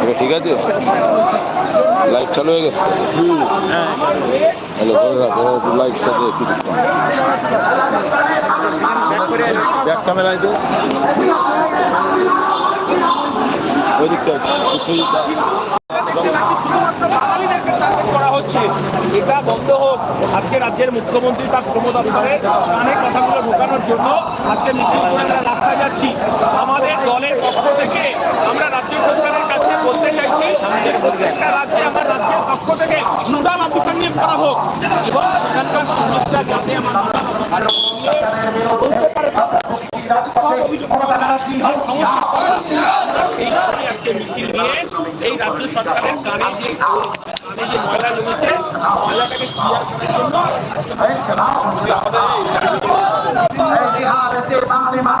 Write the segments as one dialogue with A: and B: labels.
A: এবার ঠিক আছে। লাইট চালু হয়ে গেছে? হ্যালো, ধরে রাখো ব্যাক ওই দিকটা
B: করা হচ্ছে এটা হোক। আজকে রাজ্যের মুখ্যমন্ত্রী তার কথাগুলো ঢোকানোর জন্য আজকে আমাদের দলের পক্ষ থেকে আমরা পক্ষ থেকে নোডাল অফিসার নিয়োগ করা হোক এবং সেখানকার সমস্যা যাতে আমার বলতে পারে অভিযোগ করা যারা সিংহল সমস্যা সেই কারণে আজকে মিছিল নিয়ে এই রাজ্য সরকারের কানে যে কানে যে ময়লা জমেছে ময়লাটাকে ক্লিয়ার করার জন্য
C: রাজস্থানের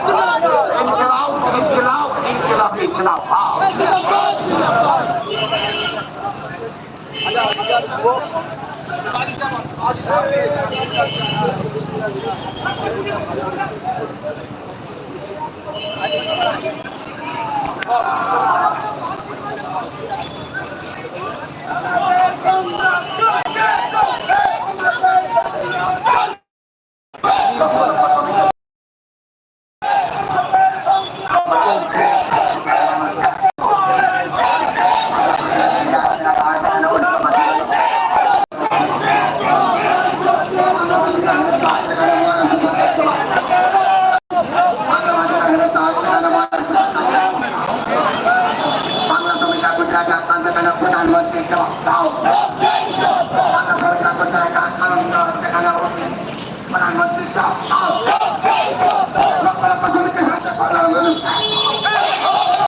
C: Hadi tanda-tanda pertahanan menteri kerajaan.